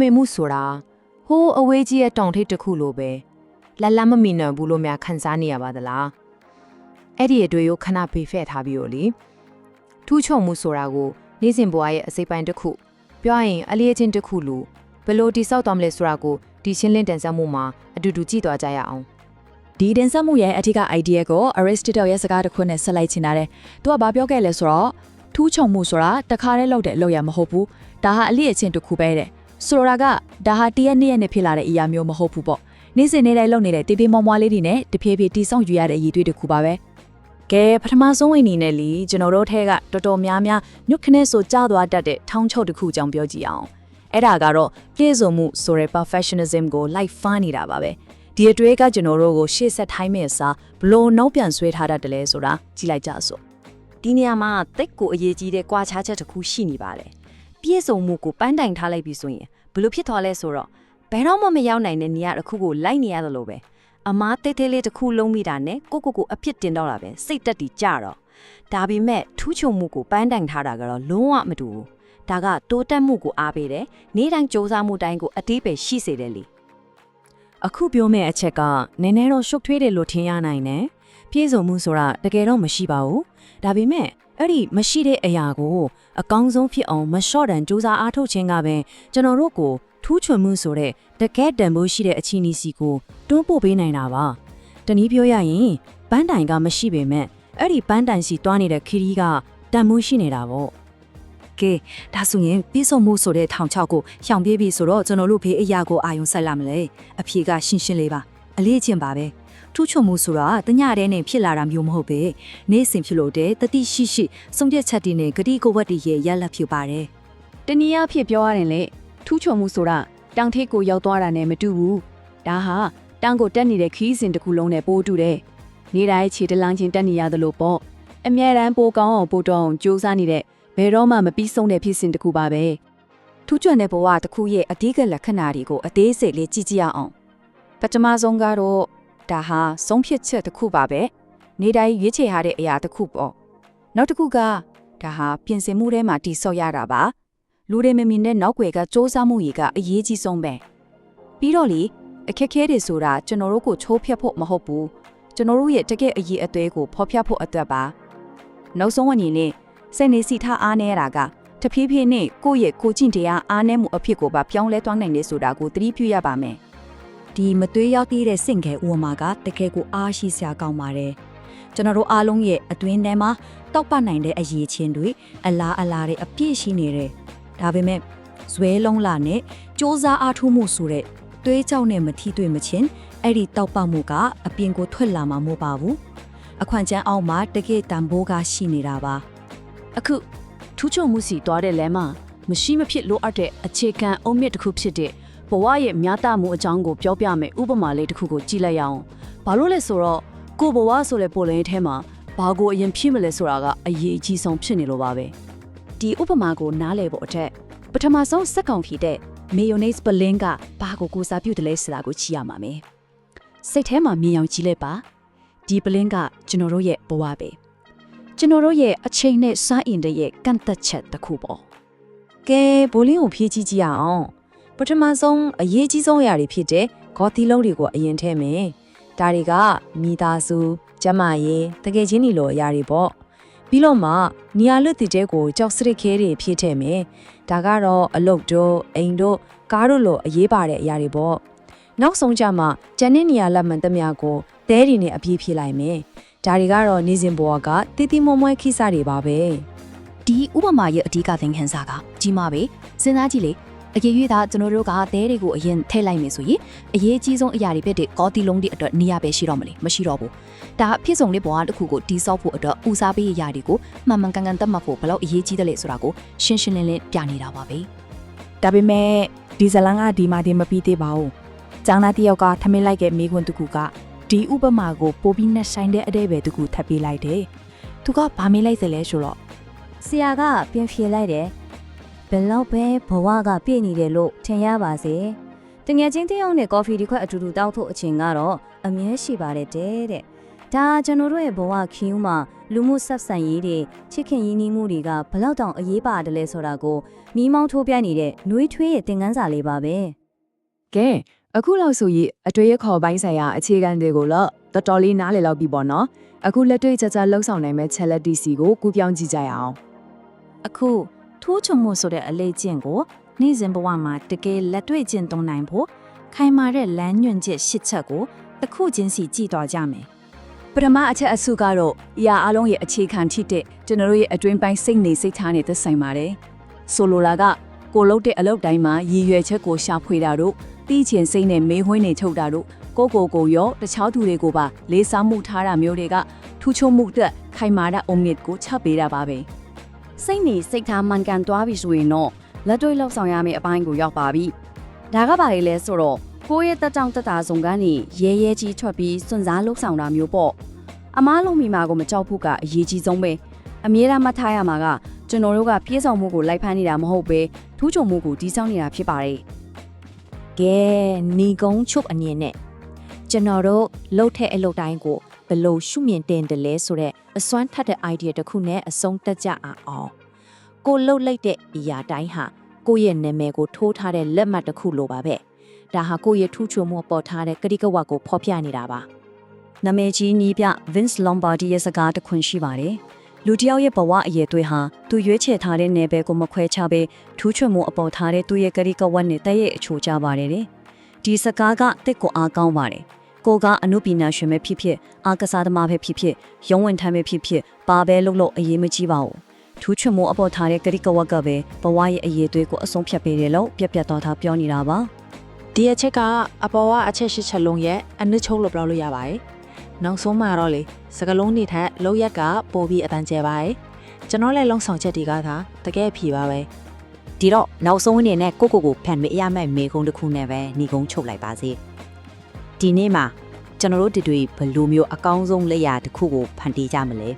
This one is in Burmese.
မေ့မှုဆိုတာဟိုးအဝေးကြီးရဲ့တောင်ထိပ်တစ်ခုလိုပဲလက်လက်မမီနဘူးလို့များခန်းစားနေရပါသလားအဲ့ဒီအတွေ့ကိုခဏဖေးဖဲ့ထားပြီးတော့လေထူးချုံမှုဆိုတာကိုနေ့စဉ်ဘဝရဲ့အစိပ်ပိုင်းတစ်ခုပြောရရင်အလေးအချင်းတစ်ခုလိုဘယ်လိုတိဆောက်သွားမလဲဆိုတာကိုဒီရှင်းလင်းတင်ဆက်မှုမှာအတူတူကြည့်သွားကြရအောင်ဒီတင်ဆက်မှုရဲ့အထက်က idea ကို Aristotle ရဲ့စကားတစ်ခုနဲ့ဆက်လိုက်ချင်တာတယ်။သူကဘာပြောခဲ့လဲဆိုတော့ထူးချုံမှုဆိုတာတခါတည်းလောက်တဲ့အလုပ်ရမဟုတ်ဘူး။ဒါဟာအလိအချင်းတစ်ခုပဲတဲ့။ ဆိုလိုတာကဒါဟာတရက်နှစ်ရက်နဲ့ဖြစ်လာတဲ့အရာမျိုးမဟုတ်ဘူးပေါ့။နေ့စဉ်နေ့တိုင်းလုပ်နေတဲ့တေးသေးမွားမွားလေးတွေနဲ့တဖြည်းဖြည်းတိစောင့်ယူရတဲ့အရည်တွေတစ်ခုပါပဲ။ကဲပထမဆုံးအနေနဲ့လीကျွန်တော်တို့ထဲကတော်တော်များများညွတ်ခနဲ့ဆိုကြားသွားတတ်တဲ့ထောင်းချုပ်တစ်ခုကြောင်းပြောကြည့်အောင်။အဲ့ဒါကတော့ပြည့်စုံမှုဆိုတဲ့ perfectionism ကို like fine နေတာပါပဲ။ဒီအတွေ့ကကျွန်တော်တို့ကိုရှေ့ဆက်ထိုင်းမဲ့စာဘလို့နောက်ပြန်ဆွဲထားတတ်တယ်လဲဆိုတာကြည့်လိုက်ကြစို့ဒီနေရာမှာတိတ်ကိုအရေးကြီးတဲ့ကွာခြားချက်တစ်ခုရှိနေပါတယ် ပြည့်စုံမှုကိုပန်းတိုင်ထားလိုက်ပြီဆိုရင်ဘယ်လိုဖြစ်သွားလဲဆိုတော့ဘယ်တော့မှမရောက်နိုင်တဲ့နေရာတစ်ခုကိုလိုက်နေရတယ်လို့ပဲအမားတိတ်တိတ်လေးတစ်ခုလုံးမိတာနဲ့ကိုကိုကိုအဖြစ်တင်တော့တာပဲစိတ်တက်တီကြတော့ဒါပေမဲ့ထူးချွန်မှုကိုပန်းတိုင်ထားတာကတော့လုံးဝမတူဘူးဒါကတိုးတက်မှုကိုအားပေးတယ်နေ့တိုင်းစ조사မှုတိုင်းကိုအတိပယ်ရှိစေတယ်လေအခုပြောမယ့်အချက်ကနည်းနည်းတော့ရှုပ်ထွေးတယ်လို့ထင်ရနိုင်တယ်။ပြည့်စုံမှုဆိုတာတကယ်တော့မရှိပါဘူး။ဒါပေမဲ့ အဲ့ဒီမရှိတဲ့အရာကို အကောင်းဆုံးဖြစ်အောင်မလျှော့တန်စူးစမ်းအားထုတ်ခြင်းကပဲကျွန်တော်တို့ကိုထူးချွန်မှုဆိုတဲ့တကယ်တန်ဖိုးရှိတဲ့အခြေအနေစီကိုတွန်းပို့ပေးနိုင်တာပါ။တနည်းပြောရရင်ပန်းတိုင်ကမရှိပေမဲ့အဲ့ဒီပန်းတိုင်စီတွားနေတဲ့ခီရီကတန်ဖိုးရှိနေတာပေါ့ကဲဒါဆိုရင်ပြီးဆုံးမှုဆိုတဲ့ထောင်ချောက်ကိုရှောင်ပြေးပြီဆိုတော့ကျွန်တော်တို့ဘေးအရာကိုအာယုံဆက်လာမလဲအဖြေကရှင်းရှင်းလေးပါအလေးချင်းပါပဲ ထူးချွန်မှုဆိုတာတညတဲ့နဲ့ဖြစ်လာတာမျိုးမဟုတ်ပဲနေ့စဉ်ဖြစ်လို့တဲ့တတိရှိရှိစုံပြက်ချက်တွေနဲ့ဂတိကိုဝတ်တွေရဲ့ရလက်ဖြစ်ပါတယ်တနည်းအားဖြင့်ပြောရရင်လေထူးချွန်မှုဆိုတာတောင်ထိပ်ကိုရောက်သွားတာနဲ့မတူဘူးဒါဟာတောင်ကိုတက်နေတဲ့ခီးစဉ်တစ်ခုလုံးနဲ့ပိုးတူတယ်နေတိုင်းခြေတလန်းချင်းတက်နေရသလိုပေါ့အမြဲတမ်းပိုကောင်းအောင်ပိုတော့အောင်ကြိုးစားနေတဲ့ဘယ်တော့မှမပြီးဆုံးတဲ့ဖြစ်စဉ်တစ်ခုပါပဲထူးချွန်တဲ့ဘဝတစ်ခုရဲ့အဓိကလက္ခဏာတွေကိုအသေးစိတ်လေးကြည့်ကြည့်ရအောင်ပထမဆုံးကတော့ ဒါဟာဆုံးဖြတ်ချက်တစ်ခုပါပဲနေတိုင်းရွေးချယ်ရတဲ့အရာတစ်ခုပေါ့နောက်တစ်ခုကဒါဟာပြင်ဆင်မှုထဲမှာတိဆောက်ရတာပါလူတွေမမြင်တဲ့နောက်ွယ်ကစ조사မှုကြီးကအရေးကြီးဆုံးပဲပြီးတော့လေအခက်ခဲတွေဆိုတာကျွန်တော်တို့ကိုချိုးဖျက်ဖို့မဟုတ်ဘူးကျွန်တော်တို့ရဲ့တကယ့်အရေးအသွေးကိုဖော်ပြဖို့အတွက်ပါနောက်ဆုံးအနေနဲ့စိတ်နေစီထားအားနေရတာကတဖြည်းဖြည်းနဲ့ကိုယ့်ရဲ့ကိုကျင့်တရားအားနည်းမှုအဖြစ်ကိုပါပြောင်းလဲသွားနိုင်တယ်ဆိုတာကိုသတိပြုရပါမယ်။ ဒီမသွေးရောက်သေးတဲ့စင့်ခဲဥပမာကတကယ်ကိုအားရှိစရာကောင်းပါတယ်။ကျွန်တော်တို့အားလုံးရဲ့အတွင်းထဲမှာတောက်ပနိုင်တဲ့အရေးချင်းတွေအလားအလားတွေအပြည့်ရှိနေတယ်။ဒါပေမဲ့ဇွဲလုံးလာနဲ့စ조사အားထုတ်မှုဆိုတဲ့သွေးကြောက်နဲ့မထီတွေ့မချင်းအဲ့ဒီတောက်ပမှုကအပြင်ကိုထွက်လာမှာမဟုတ်ပါဘူး။အခွင့်အရေးအောက်မှာတကယ်တန်ဖိုးကရှိနေတာပါ။အခုထူးချွန်မှုစီတွားတဲ့လဲမှာမရှိမဖြစ်လိုအပ်တဲ့အခြေခံအုံမြင့်တစ်ခုဖြစ်တဲ့ ဘဝရဲ့မြတ်တမှုအကြောင်းကိုပြောပြမယ်ဥပမာလေးတစ်ခုကိုကြည့်လိုက်ရအောင်။ဘာလို့လဲဆိုတော့ကိုဘဝဆိုတဲ့ပုံလင်းထဲမှာဘာကိုအရင်ဖြစ်မလဲဆိုတာကအရေးအကြီးဆုံးဖြစ်နေလို့ပါပဲဒီဥပမာကိုနားလည်ဖို့အတွက်ပထမဆုံးစက်ကောင်ဖြစ်တဲ့ mayonnaise ပလင်းကဘာကိုကိုစားပြုတ်တယ်လဲဆိုတာကိုကြည့်ရမှာမယ်စိတ်ထဲမှာမြင်အောင်ကြည့်လိုက်ပါဒီပလင်းကကျွန်တော်တို့ရဲ့ဘဝပဲကျွန်တော်တို့ရဲ့အချိန်နဲ့စားအင်တဲ့ရဲ့ကန့်သက်ချက်တစ်ခုပေါ့ကဲဘိုလင်းကိုဖြည့်ကြည့်ကြည့်ရအောင် ပထမဆုံးအရေးကြီးဆုံးအရာတွေဖြစ်တဲ့ဂေါ်သီလုံးတွေကိုအရင်ထဲမယ်ဒါတွေကမိသားစုကျမရေးတကယ်ချင်းဒီလိုအရာတွေပေါ့ပြီးတော့မှနီယာလွတ်တည်တဲ့ကိုကြောက်စရစ်ခဲတွေဖြည့်ထည့်မယ်ဒါကတော့အလုတ်တို့အိမ်တို့ကားတို့လိုအရေးပါတဲ့အရာတွေပေါ့နောက်ဆုံးကြမှာဂျန်နစ်နီယာလက်မှန်သမျှကိုတဲတွေနဲ့အပြည့်ဖြည့်လိုက်မယ်ဒါတွေကတော့နေစဉ်ဘဝကတည်တည်မွမွဲခိစားတွေပါပဲဒီဥပမာရဲ့အဓိကသင်ခန်းစာကကြီးမားပဲစဉ်းစားကြည့်လေ အကြေ၍သာကျွန်တော်တို့ကသဲတွေကိုအရင်ထည့်လိုက်မယ်ဆိုရင်အရေးကြီးဆုံးအရာတွေဖြစ်တဲ့ကော်တီလုံးတွေအတွက်နေရာပဲရှိတော့မလဲမရှိတော့ဘူးဒါအဖြစ်ဆုံးလေးဘဝတစ်ခုကိုတိဆောက်ဖို့အတွက်ဦးစားပေးရရာတွေကိုမှန်မှန်ကန်ကန်သတ်မှတ်ဖို့ဘယ်လောက်အရေးကြီးတယ်လဲဆိုတာကိုရှင်းရှင်းလင်းလင်းပြနေတာပါပဲဒါပေမဲ့ဒီဇလန်ကဒီမှာဒီမပြီးသေးပါဘူး။ကျောင်းသားတစ်ယောက်ကထမင်းလိုက်တဲ့မိကွန်းတစ်ခုကဒီဥပမာကိုပိုပြီးနဲ့ဆိုင်တဲ့အတဲ့ပဲတစ်ခုထပ်ပေးလိုက်တယ်။သူကဗာမေးလိုက်စလဲဆိုတော့ဆရာကပြန်ဖြေလိုက်တယ် ဘယ်လောက်ပဲဘဝကပြည့်နေတယ်လို့ထင်ရပါစေတငယ်ချင်းတယောက်နဲ့ကော်ဖီဒီခွက်အတူတူတောက်ဖို့အချိန်ကတော့အမြဲရှိပါတယ်တဲ့တဲ့ဒါကျွန်တော်တို့ရဲ့ဘဝခီးဦးမှာလူမှုဆက်ဆံရေးတွေချစ်ခင်ရင်းနှီးမှုတွေကဘလောက်တောင်အရေးပါတယ်လဲဆိုတာကိုမိမောင်းထိုးပြနေတဲ့နှွေးထွေးရဲ့သင်ခန်းစာလေးပါပဲကဲအခုလောက်ဆိုရင်အတွေ့အခေါ်ပိုင်းဆိုင်ရာအခြေခံတွေကိုတော့တော်တော်လေးနားလည်လောက်ပြီပေါ့နော်အခုလက်တွေ့ကြကြလှုပ်ဆောင်နိုင်မဲ့ challenge DC ကိုကူးပြောင်းကြည့်ကြရအောင်အခု ထိုးချုံမှုဆိုတဲ့အလေးကျင့်ကိုနေ့စဉ်ဘဝမှာတကယ်လက်တွေ့ကျင့်သုံးနိုင်ဖို့ခိုင်မာတဲ့လမ်းညွှန်ချက်ရှစ်ချက်ကိုတစ်ခုချင်းစီကြည့်သွားကြမယ်ပထမအချက်အစုကတော့အရာအလုံးရဲ့အခြေခံဖြစ်တဲ့ကျွန်တော်တို့ရဲ့အတွင်းပိုင်းစိတ်နေစိတ်ထားနဲ့သက်ဆိုင်ပါတယ်ဆိုလိုတာကကိုလုတ်တဲ့အလုပ်တိုင်းမှာရည်ရွယ်ချက်ကိုရှာဖွေတာတို့တီးချင်စိတ်နဲ့မေးခွန်းနေထုတ်တာတို့ကိုကိုကိုရောတခြားသူတွေကိုပါလေးစားမှုထားတာမျိုးတွေကထူးချွန်မှုအတွက်ခိုင်မာတဲ့အုံမြစ်ကိုချပေးတာပါပဲ စိတ်နေစိတ်ထားမှန်ကန်သွားပြီဆိုရင်တော့လက်တွေ့လောက်ဆောင်ရမယ့်အပိုင်းကိုရောက်ပါပြီ။ဒါကပါလေလဲဆိုတော့ကိုယ့်ရဲ့တက်တောင့်တက်တာဆုံးကနေရဲရဲကြီးထွက်ပြီးစွန့်စားလှုပ်ဆောင်တာမျိုးပေါ့။အမားလုံးမိမာကိုမကြောက်ဖို့ကအရေးကြီးဆုံးပဲ။အမြဲတမ်းမှတ်ထားရမှာကကျွန်တော်တို့ကပြေဆောင်မှုကိုလိုက်ဖမ်းနေတာမဟုတ်ပဲထူးချုံမှုကိုတီးဆောင်နေတာဖြစ်ပါတယ်ကဲနီကုန်းချုပ်အမြင်နဲ့ကျွန်တော်တို့လှုပ်တဲ့အလုပ်တိုင်းကို ဘယ်လို့ရှုမြင်တင်တယ်လဲဆိုတော့အစွမ်းထက်တဲ့ idea တစ်ခုနဲ့အဆုံးတက်ကြအောင်ကိုလှုပ်လိုက်တဲ့အရာတိုင်းဟာကိုယ့်ရဲ့နာမည်ကိုထိုးထားတဲ့လက်မှတ်တစ်ခုလိုပါပဲဒါဟာကိုယ့်ရဲ့ထူးချွန်မှုပေါ်ထားတဲ့ကတိကဝတ်ကိုဖော်ပြနေတာပါ။နာမည်ကြီးနီးပြ Vince Lombardi ရဲ့စကားတစ်ခွန်းရှိပါတယ်။လူတစ်ယောက်ရဲ့ဘဝအရေးတွေဟာသူရွေးချယ်ထားတဲ့နယ်ပယ်ကိုမခွဲခြားဘဲထူးချွန်မှုအပေါ်ထားတဲ့သူ့ရဲ့ကတိကဝတ်နဲ့တည့်ရဲ့အချိုးကြပါတယ်တဲ့။ဒီစကားကတစ်ကိုအားကောင်းပါတယ်။ ကိုကအနုပညာရှင်ပဲဖြစ်ဖြစ်အာကစားသမားပဲဖြစ်ဖြစ်ရုံးဝင်ထမ်းပဲဖြစ်ဖြစ်ဘာပဲလုပ်လို့အရေးမကြီးပါဘူး။ထူးချွန်မှုအပေါ်ထားတဲ့ကတိကဝတ်ကပဲဘဝရဲ့အရေးတွေကိုအဆုံးဖြတ်ပေးတယ်လို့ပြက်ပြက်တော်သားပြောနေတာပါ။ဒီအချက်ကအပေါ်ကအချက်ရှစ်ချက်လုံးရဲ့အနစ်ချုပ်လို့ပြောလို့ရပါတယ်။နောက်ဆုံးမှာတော့လေစကလုံးတွေထက်လောက်ရက်ကပိုပြီးအတန်ကျဲပါတယ်။ကျွန်တော်လည်းလုံဆောင်ချက်တွေကသာတကယ်ဖြေပါပဲဒီတော့နောက်ဆုံးအနေနဲ့ကိုကိုကိုဖန်မရမယ့်မေကုန်းတစ်ခုနဲ့ပဲညီကုန်းချုပ်လိုက်ပါစေ ဒီနေ့မှာကျွန်တော်တို့ဒီတွေဘယ်လိုမျိုးအကောင်းဆုံးလက်ရာတစ်ခုကိုဖန်တီးကြမလဲ